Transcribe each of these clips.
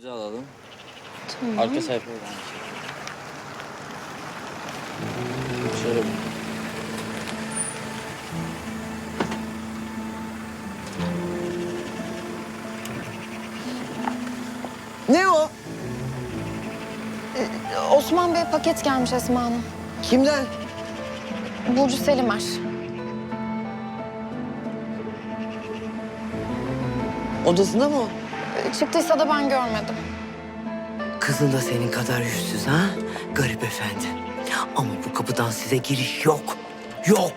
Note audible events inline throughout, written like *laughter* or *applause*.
Bizi alalım. Tamam. Arka sayfaya aynı şey. Şöyle Ne o? Osman Bey paket gelmiş Esma Hanım. Kimden? Burcu Selimer. Odasında mı o? Çıktıysa da ben görmedim. Kızın da senin kadar yüzsüz ha? Garip efendi. Ama bu kapıdan size giriş yok. Yok.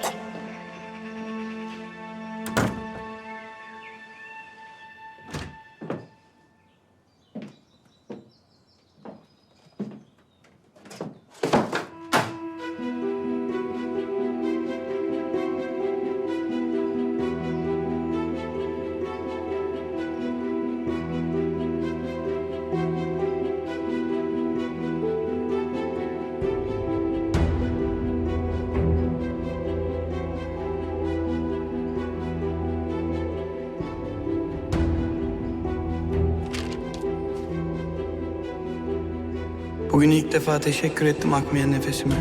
Bugün ilk defa teşekkür ettim akmayan nefesime.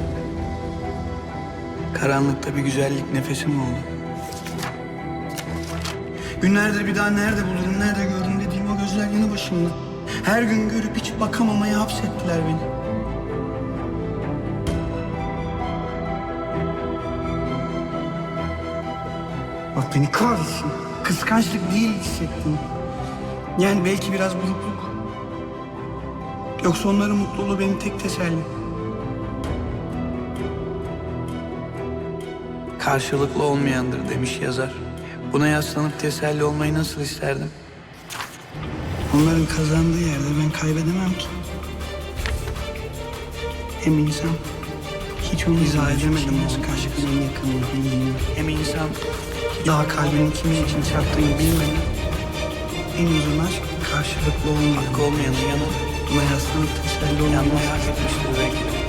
Karanlıkta bir güzellik nefesim oldu. Günlerdir bir daha nerede bulurum, nerede gördüm dediğim o gözler yanı başımda. Her gün görüp hiç bakamamaya hapsettiler beni. Bak beni kahretsin. Kıskançlık değil hissettim. Yani belki biraz burukluk. Yoksa onların mutluluğu benim tek tesellim. Karşılıklı olmayandır demiş yazar. Buna yaslanıp teselli olmayı nasıl isterdim? Onların kazandığı yerde ben kaybedemem ki. Hem insan hiç onu izah edemedim nasıl karşımın yakınlığı bilmiyorum. Hem insan daha kalbinin kimin için çarptığını bilmeden en uzun aşk karşılıklı olmayan. Hakkı olmayanın yanı buna yaslanıp teselli olmayı hak etmiştir belki de.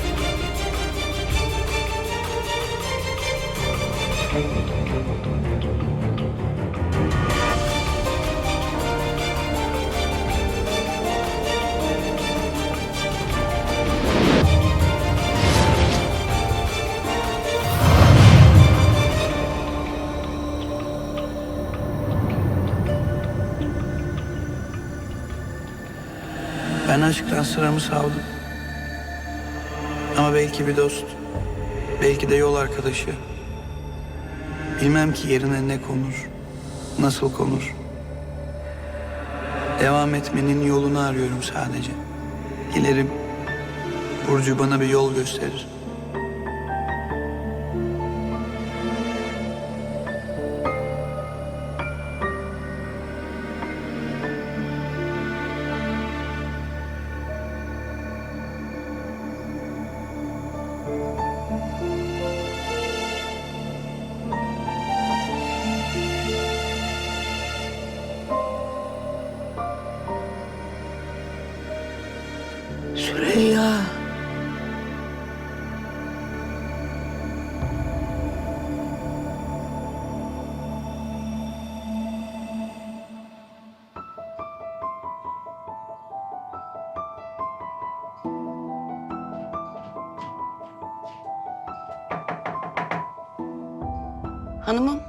Ben aşktan sıramı savdım. Ama belki bir dost, belki de yol arkadaşı. Bilmem ki yerine ne konur, nasıl konur. Devam etmenin yolunu arıyorum sadece. Dilerim Burcu bana bir yol gösterir. Hanımım,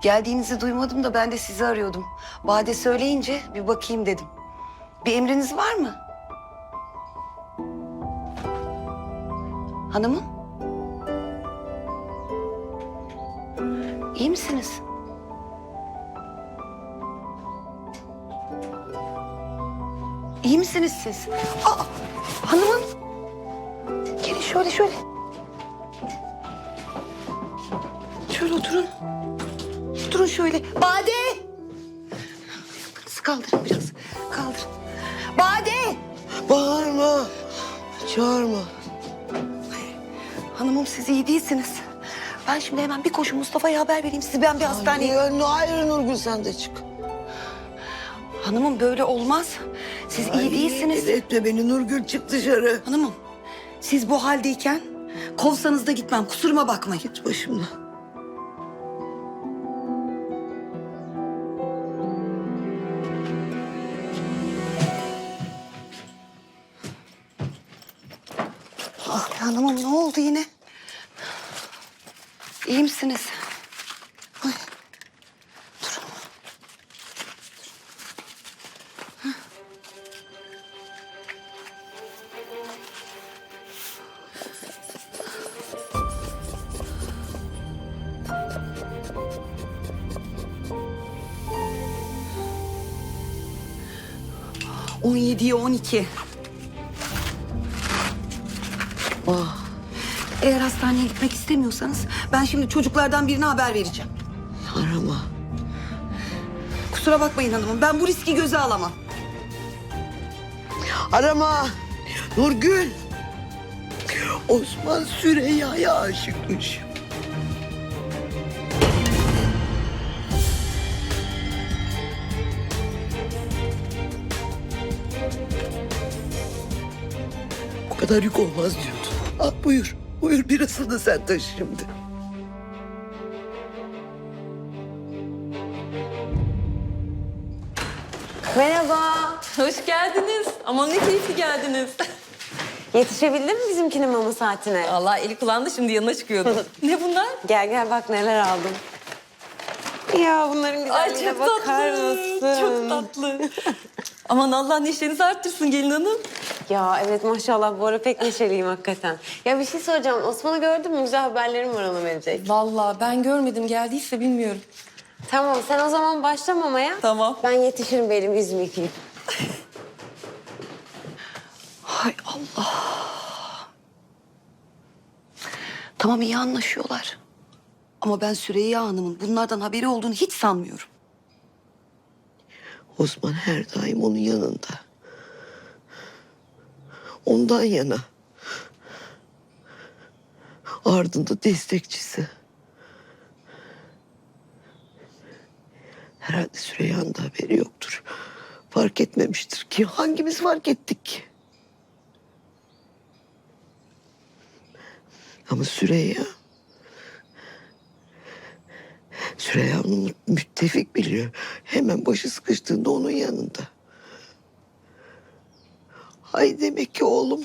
geldiğinizi duymadım da ben de sizi arıyordum. Bade söyleyince bir bakayım dedim. Bir emriniz var mı? Hanımım? İyi misiniz? İyi misiniz siz? Aa, hanımım. Oturun şöyle. Bade! Ayaklarınızı kaldırın biraz. Kaldırın. Bade! Bağırma. Çağırma. Hanımım siz iyi değilsiniz. Ben şimdi hemen bir koşu Mustafa'ya haber vereyim. Sizi ben bir hastaneye... Hayır, hayır Nurgül sen de çık. Hanımım böyle olmaz. Siz iyi değilsiniz. Etme beni Nurgül çık dışarı. Hanımım siz bu haldeyken kovsanız da gitmem. Kusuruma bakmayın. Git başımdan. Hanımım ne oldu yine? İyi misiniz? Ay. Durun. On yediye on. Eğer hastaneye gitmek istemiyorsanız ben şimdi çocuklardan birine haber vereceğim. arama. Kusura bakmayın hanımım ben bu riski göze alamam. Arama. Nurgül. Osman Süreyya'ya aşıkmış. Bu kadar yük olmaz diyordun. Al buyur. Buyur birasını sen taşı şimdi. Merhaba. Hoş geldiniz. Aman ne keyifli geldiniz. *laughs* Yetişebildin mi bizimkinin mama saatine? Allah eli kulağında şimdi yanına çıkıyordu. *laughs* ne bunlar? Gel gel bak neler aldım. Ya bunların Ay güzelliğine çok bakar tatlı. mısın? Çok tatlı. Aman Allah neşenizi arttırsın gelin hanım. Ya evet maşallah bu ara pek neşeliyim hakikaten. Ya bir şey soracağım. Osman'ı gördün mü? Güzel haberlerim var ona verecek. Vallahi ben görmedim geldiyse bilmiyorum. Tamam sen o zaman başla mamaya. Tamam. Ben yetişirim benim yüzümü yıkayayım. Hay Allah. Tamam iyi anlaşıyorlar. Ama ben Süreyya Hanım'ın bunlardan haberi olduğunu hiç sanmıyorum. Osman her daim onun yanında. Ondan yana. Ardında destekçisi. Herhalde Süreyya'nın da haberi yoktur. Fark etmemiştir ki. Hangimiz fark ettik ki? Ama Süreyya... Süreyya onu mü- müttefik biliyor. Hemen başı sıkıştığında onun yanında. Ay demek ki oğlum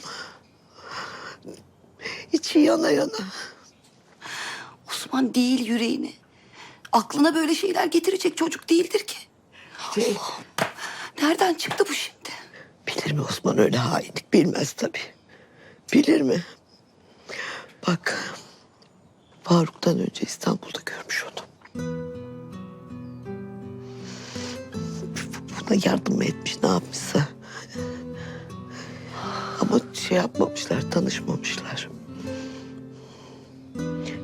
içi yana yana. Osman değil yüreğini. Aklına böyle şeyler getirecek çocuk değildir ki. Şey, Nereden çıktı bu şimdi? bilir mi Osman öyle hainlik bilmez tabii. Bilir mi? Bak Faruk'tan önce İstanbul'da görmüş onu. Buna yardım mı etmiş ne yapmışsa. Ama şey yapmamışlar tanışmamışlar.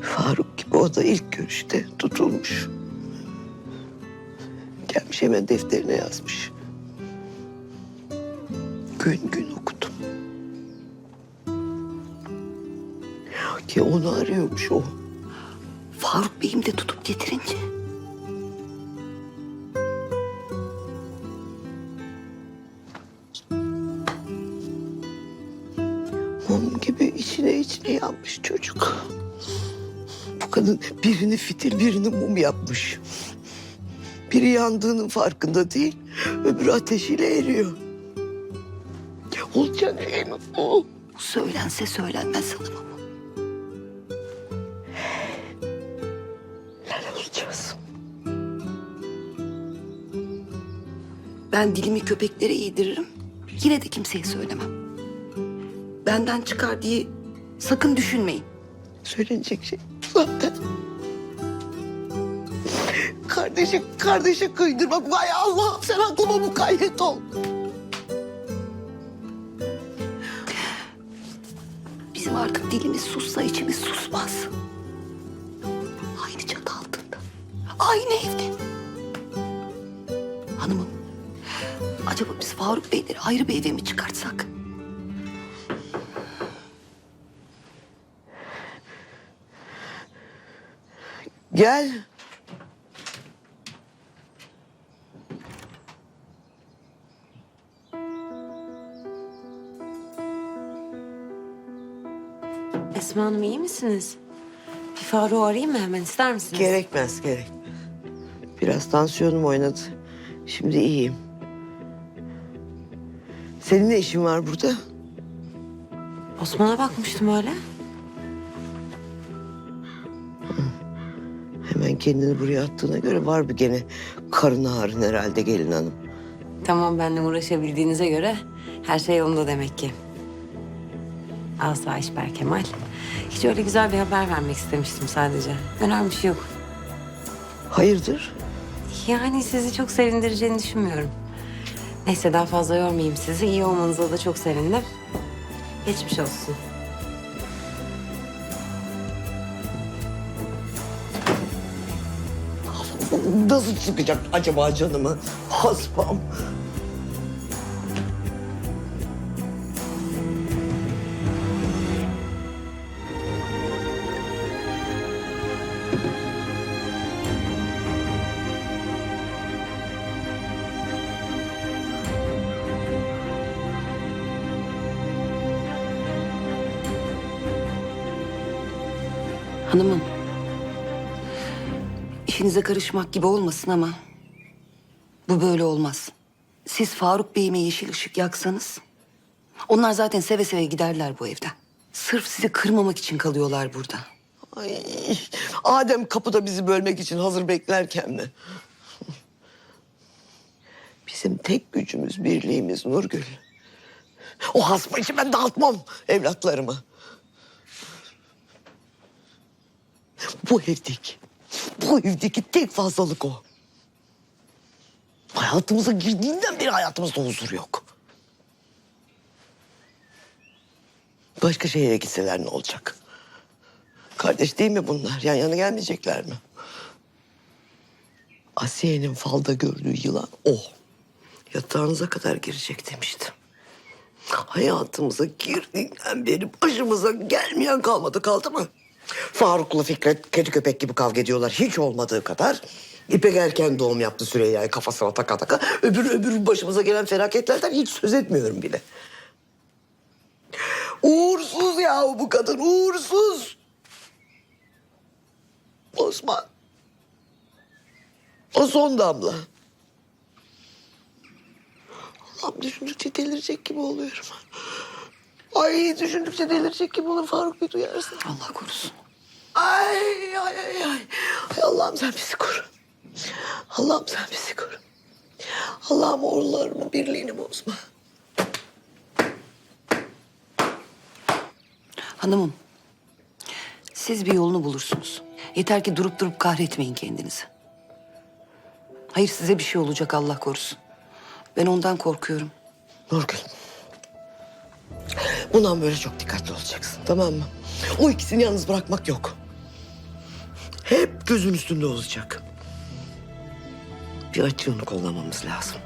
Faruk gibi o da ilk görüşte tutulmuş. Gelmiş hemen defterine yazmış. Gün gün okudum. Ki onu arıyormuş o. Faruk Bey'im de tutup getirince. İçine içine yanmış çocuk. Bu kadın birini fitil birini mum yapmış. Biri yandığının farkında değil, öbürü ateşiyle eriyor. Olacak şey mi bu? Söylense söylenmez hanımım. Neler olacağız? Ben dilimi köpeklere yediririm. Yine de kimseye söylemem. Benden çıkar diye sakın düşünmeyin. Söylenecek şey zaten. Kardeşi, kardeşi kıydırmak. Vay Allah'ım sen aklıma mukayyet ol. Bizim artık dilimiz sussa içimiz susmaz. Aynı çatı altında. Aynı evde. Hanımım. Acaba biz Faruk Beyleri ayrı bir eve mi çıkartsak? Gel. Esma Hanım iyi misiniz? Bir Faruk'u arayayım mı hemen ister misiniz? Gerekmez gerek. Biraz tansiyonum oynadı. Şimdi iyiyim. Senin ne işin var burada? Osman'a bakmıştım öyle. Hemen kendini buraya attığına göre var bir gene karın ağrın herhalde gelin hanım. Tamam benimle uğraşabildiğinize göre her şey yolunda demek ki. Asayiş Berkemal. Hiç öyle güzel bir haber vermek istemiştim sadece. Önemli bir şey yok. Hayırdır? Yani sizi çok sevindireceğini düşünmüyorum. Neyse daha fazla yormayayım sizi. İyi olmanıza da çok sevindim. Geçmiş olsun. Nasıl çıkacak acaba canımı? Hasbam. İşinize karışmak gibi olmasın ama bu böyle olmaz. Siz Faruk Bey'ime yeşil ışık yaksanız onlar zaten seve seve giderler bu evden. Sırf sizi kırmamak için kalıyorlar burada. Ay, Adem kapıda bizi bölmek için hazır beklerken mi? Bizim tek gücümüz birliğimiz Nurgül. O hasma için ben dağıtmam evlatlarımı. Bu evdeki, bu evdeki tek fazlalık o. Hayatımıza girdiğinden beri hayatımızda huzur yok. Başka şehre gitseler ne olacak? Kardeş değil mi bunlar? Yan yana gelmeyecekler mi? Asiye'nin falda gördüğü yılan o. Yatağınıza kadar girecek demiştim. Hayatımıza girdiğinden beri başımıza gelmeyen kalmadı kaldı mı? Faruk'la Fikret kedi köpek gibi kavga ediyorlar. Hiç olmadığı kadar. İpek erken doğum yaptı Süreyya'yı kafasına taka taka. Öbür öbür başımıza gelen felaketlerden hiç söz etmiyorum bile. Uğursuz ya bu kadın uğursuz. Osman. O son damla. Allah'ım düşündükçe delirecek gibi oluyorum. Ay düşündükçe delirecek gibi olur Faruk bir duyarsa. Allah korusun. Ay ay ay ay. Ay Allah'ım sen bizi koru. Allah'ım sen bizi koru. Allah'ım oğullarımın birliğini bozma. Hanımım, siz bir yolunu bulursunuz. Yeter ki durup durup kahretmeyin kendinizi. Hayır size bir şey olacak Allah korusun. Ben ondan korkuyorum. Nurgül. Bundan böyle çok dikkatli olacaksın tamam mı? O ikisini yalnız bırakmak yok. Hep gözün üstünde olacak. Bir açığını kollamamız lazım.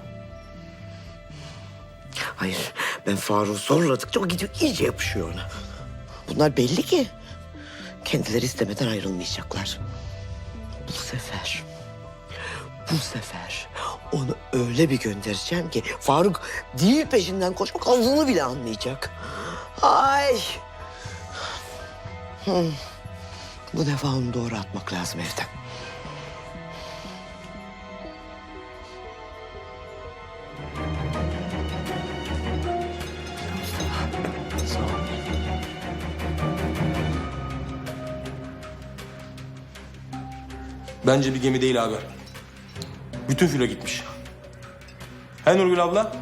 Hayır ben Faruk'u zorladıkça o gidiyor iyice yapışıyor ona. Bunlar belli ki kendileri istemeden ayrılmayacaklar. Bu sefer bu sefer onu öyle bir göndereceğim ki Faruk değil peşinden koşmak ağzını bile anlayacak. Ay. Hı. Bu defa onu doğru atmak lazım evden. Bence bir gemi değil abi. Bütün filo gitmiş. He Nurgül abla?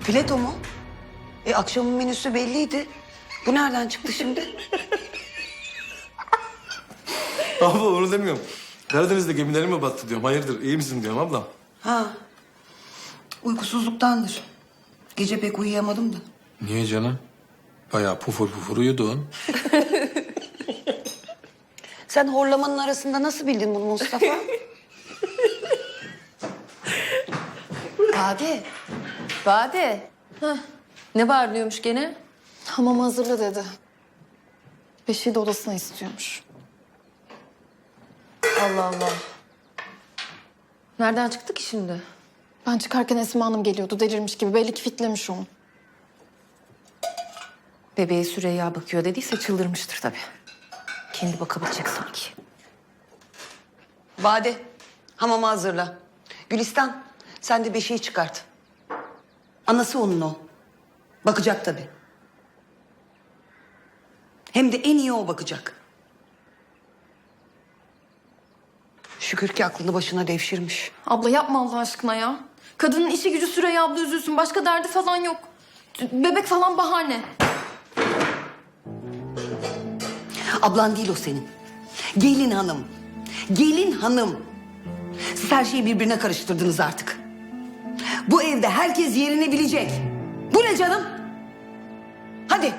Fileto mu? E akşamın menüsü belliydi. Bu nereden çıktı şimdi? *laughs* Abla onu demiyorum. Karadeniz'de gemileri mi battı diyorum. Hayırdır iyi misin diyorum abla. Ha. Uykusuzluktandır. Gece pek uyuyamadım da. Niye canım? Bayağı pufur pufur uyudun. *laughs* Sen horlamanın arasında nasıl bildin bunu Mustafa? *laughs* Bade. Bade. Heh. Ne var diyormuş gene? Hamam hazırla dedi. Beşiği de odasına istiyormuş. Allah Allah. Nereden çıktı ki şimdi? Ben çıkarken Esma Hanım geliyordu delirmiş gibi. Belli ki fitlemiş onu. Bebeğe Süreyya bakıyor dediyse çıldırmıştır tabii. Kendi bakabilecek sanki. Bade, hamamı hazırla. Gülistan, sen de beşiği çıkart. Anası onun o. Bakacak tabii. Hem de en iyi o bakacak. Şükür ki aklını başına devşirmiş. Abla yapma Allah aşkına ya. Kadının işi gücü Süreyya abla üzülsün. Başka derdi falan yok. Bebek falan bahane. Ablan değil o senin. Gelin hanım. Gelin hanım. Siz her şeyi birbirine karıştırdınız artık. Bu evde herkes yerini bilecek. Bu ne canım? Hadi.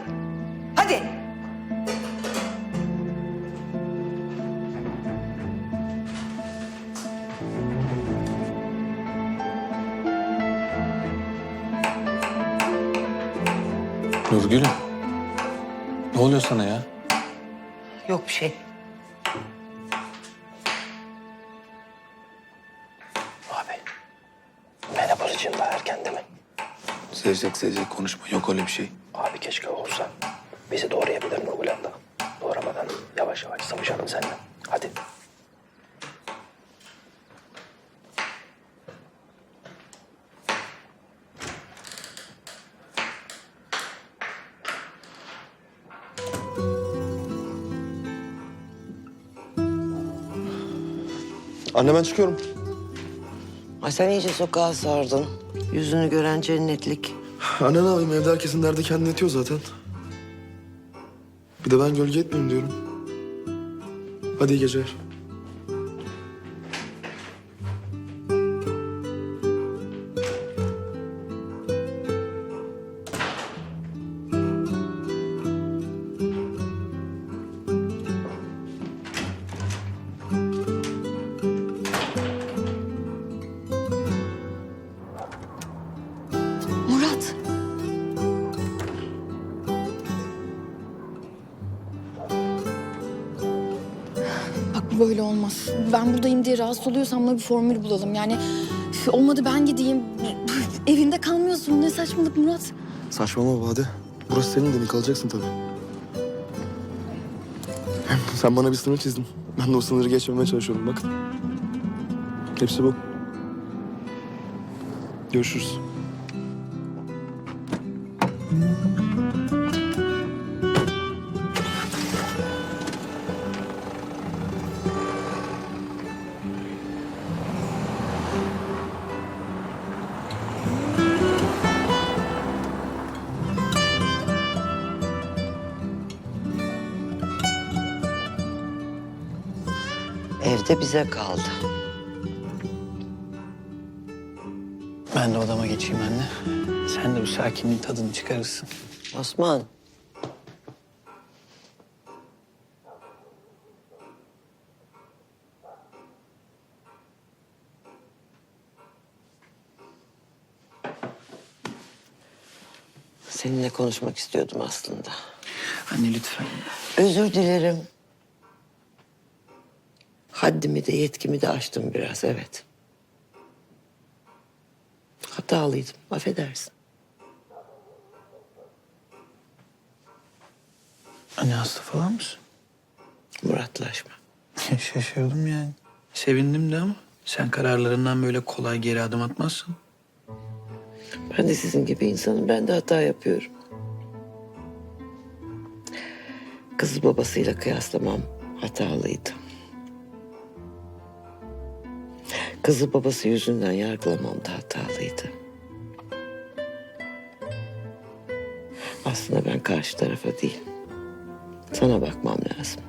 Hadi. Nurgül'üm. Ne oluyor sana ya? Yok bir şey. Abi. Menopaz için daha erken değil mi? Sevecek sevecek konuşma. Yok öyle bir şey. Abi keşke olsa. Bizi doğrayabilir Nurgül abla. Doğramadan yavaş yavaş savuşalım seninle. Anne ben çıkıyorum. Ay sen iyice sokağa sardın. Yüzünü gören cennetlik. Anne ne yapayım evde herkesin derdi kendini yetiyor zaten. Bir de ben gölge etmeyeyim diyorum. Hadi iyi geceler. Böyle olmaz. Ben buradayım diye rahatsız oluyorsam da bir formül bulalım. Yani olmadı ben gideyim. Evinde kalmıyorsun. Ne saçmalık Murat. Saçmalama Bade. Burası senin demin kalacaksın tabii. Hem sen bana bir sınır çizdin. Ben de o sınırı geçmemeye çalışıyorum bak. Hepsi bu. Görüşürüz. Evde bize kaldı. Ben de odama geçeyim anne. Sen de bu sakinliğin tadını çıkarırsın. Osman. Seninle konuşmak istiyordum aslında. Anne lütfen. Özür dilerim. Haddimi de yetkimi de aştım biraz evet. Hatalıydım affedersin. Anne hasta falan mısın? Muratlaşma. *laughs* Şaşırdım yani. Sevindim de ama sen kararlarından böyle kolay geri adım atmazsın. Ben de sizin gibi insanım. Ben de hata yapıyorum. Kızı babasıyla kıyaslamam hatalıydı. Kızı babası yüzünden yargılamam da hatalıydı. Aslında ben karşı tarafa değil, sana bakmam lazım.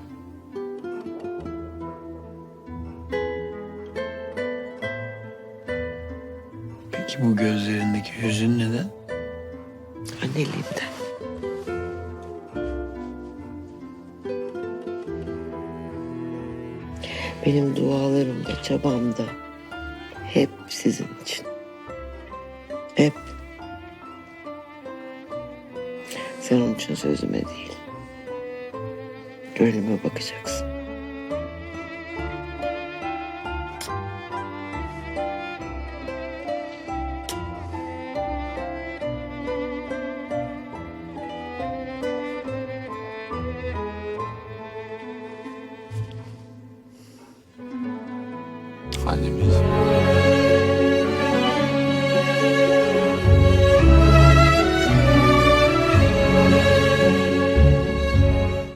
Peki bu gözlerindeki hüzün neden? Anneliğimden. Benim dualarımda, çabamda hep sizin için. Hep. Sen onun için sözüme değil, gönlüme bakacaksın.